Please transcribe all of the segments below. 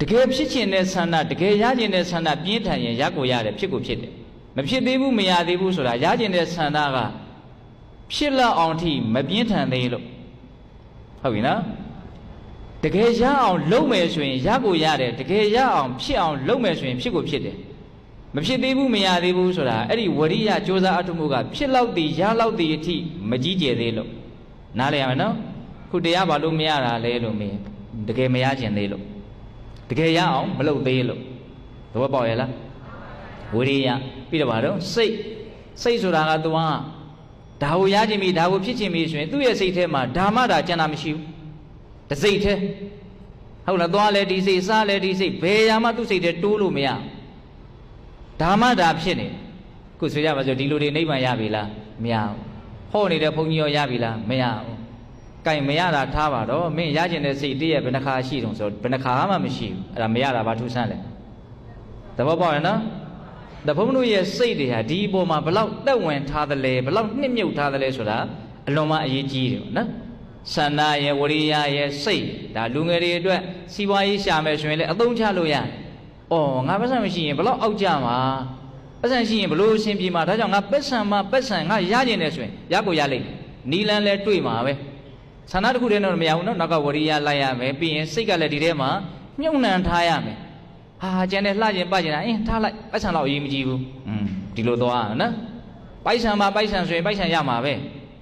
တကယ်ဖြစ်ခြင်းတဲ့ဆန္ဒတကယ်ရခြင်းတဲ့ဆန္ဒပြင်းထန်ရင်ရကိုရတယ်ဖြစ်ကိုဖြစ်တယ်မဖြစ်သေးဘူးမရသေးဘူးဆိုတာရခြင်းတဲ့ဆန္ဒကဖြစ်လောက်အောင်ထိမပြင်းထန်သေးလို့ဟုတ်ပြီနော်တကယ်ရအောင်လုပ်မယ်ဆိုရင်ရကိုရတယ်တကယ်ရအောင်ဖြစ်အောင်လုပ်မယ်ဆိုရင်ဖြစ်ကိုဖြစ်တယ်မဖြစ်သေးဘူးမရသေးဘူးဆိုတာအဲ့ဒီဝရိယစ조사အထုမှုကဖြစ်လောက်တည်ရလောက်တည်အထိမကြီးကျယ်သေးလို့နားလည်ရမယ်နော်ခုတရားဘာလို့မရတာလဲလို့မင်းတကယ်မရခြင်းသေးလို့ တကယ်ရအောင်မလုပ်သေးလို့သဘောပေါက်ရဲ့လားဝိရိယပြီးတော့ဗါတော့စိတ်စိတ်ဆိုတာကသူကဒါကိုရခြင်းပြီဒါကိုဖြစ်ခြင်းပြီဆိုရင်သူ့ရဲ့စိတ်ထဲမှာဓမ္မတာကျန်တာမရှိဘူးတစိတ်ထဲဟုတ်လားသွားလဲဒီစိတ်စားလဲဒီစိတ်ဘယ်ရာမှသူ့စိတ်ထဲတိုးလို့မရဓမ္မတာဖြစ်နေခုဆိုကြပါစို့ဒီလိုတွေနိဗ္ဗာန်ရပြီလားမရဘူးဟောနေတဲ့ဘုန်းကြီးရောရပြီလားမရဘူး ကင်မရတာထားပါတော့မင်းရကျင်တဲ့စိတ်တည်းရဲ့ဘယ်နှခါရှိတုံဆိုဘယ်နှခါမှမရှိဘူးအဲ့ဒါမရတာဘာထူးဆန်းလဲသဘောပေါက်ရနော်တဘုန်းတို့ရဲ့စိတ်တွေဟာဒီအပေါ်မှာဘလောက်တက်ဝင်ထားသလဲဘလောက်နှစ်မြုပ်ထားသလဲဆိုတာအလွန်မှအရေးကြီးတယ်နော်ဆန္ဒရဲ့ဝရိယရဲ့စိတ်ဒါလူငယ်တွေအတွက်စီးပွားရေးရှာမယ်ဆိုရင်လည်းအသုံးချလို့ရတယ်။အော်ငါပတ်စံမရှိရင်ဘလောက်အောက်ကြမှာပတ်စံရှိရင်ဘလို့အဆင်ပြေမှာဒါကြောင့်ငါပတ်စံမှာပတ်စံငါရကျင်နေဆိုရင်ရကိုရလိမ့်မယ်။နီလန်းလဲတွေ့မှာပဲ။ ဆန္ဒတစ်ခုတည်းတော့မရဘူးနော်နောက်ကဝရိယလိုက်ရမယ်ပြီးရင်စိတ်ကလည်းဒီထဲမှာမြုံနှံထားရမယ်။ဟာကျန်တယ်လှကျင်ပကျင်တာအင်းထားလိုက်ပတ်စံတော့အရေးမကြီးဘူး။อืมဒီလိုသွားအောင်နော်။ပိုက်ဆံမှာပိုက်ဆံဆိုရင်ပိုက်ဆံရမှာပဲ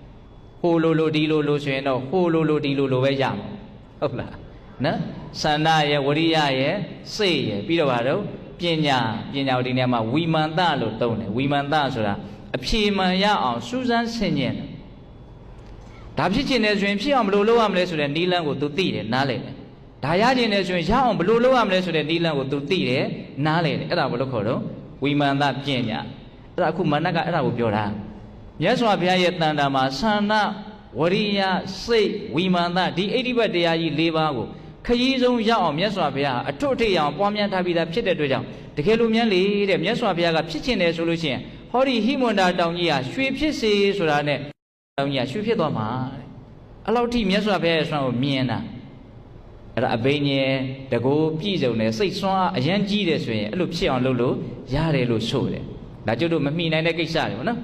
။ဟိုလိုလိုဒီလိုလိုဆိုရင်တော့ဟိုလိုလိုဒီလိုလိုပဲရမှာ။ဟုတ်လား။နော်။ဆန္ဒရဲ့ဝရိယရဲ့စိတ်ရဲ့ပြီးတော့ဗါတော့ပညာပညာကိုဒီနေရာမှာဝီမန္တလို့သုံးတယ်။ဝီမန္တဆိုတာအဖြေမှန်ရအောင်စူးစမ်းဆင်ခြင်တယ်။ ဒါဖြစ်ချင်တယ်ဆိုရင်ဖြစ်အောင်ဘယ်လိုလုပ်ရမလဲဆိုတဲ့နီးလန်းကိုသူသိတယ်နားလည်တယ်။ဒါရချင်တယ်ဆိုရင်ရအောင်ဘယ်လိုလုပ်ရမလဲဆိုတဲ့နီးလန်းကိုသူသိတယ်နားလည်တယ်။အဲ့ဒါဘာလို့ခေါ်တော့ဝီမန္တပညာ။အဲ့ဒါအခုမနက်ကအဲ့ဒါကိုပြောတာ။မြတ်စွာဘုရားရဲ့တန်တာမှာသန္နဝရိယစိတ်ဝီမန္တဒီအိဋ္ဌိပတ်တရားကြီး၄ပါးကိုခရီးဆုံးရောက်အောင်မြတ်စွာဘုရားအထွတ်အထိပ်အောင်ပွားများထားပြီးသားဖြစ်တဲ့အတွက်ကြောင့်တကယ်လို့မြန်းလေတဲ့မြတ်စွာဘုရားကဖြစ်ချင်တယ်ဆိုလို့ရှိရင်ဟောဒီဟိမွန္တာတောင်ကြီးဟာရွှေဖြစ်စေဆိုတာနဲ့ တောင်ကြီးကရွှေဖြစ်သွားမှာတဲ့အလောက်ထိမြတ်စွာဘုရားရဲ့ဆွမ်းကိုမြင်တာအဲ့ဒါအဘိညာဉ်တကိုးပြည့်စုံတယ်စိတ်ဆွမ်းအားအရန်ကြီးတယ်ဆိုရင်အဲ့လိုဖြစ်အောင်လုပ်လို့ရတယ်လို့ဆိုတယ်ဒါကျုပ်တို့မမိနိုင်တဲ့ကိစ္စတွေပေါ့နော်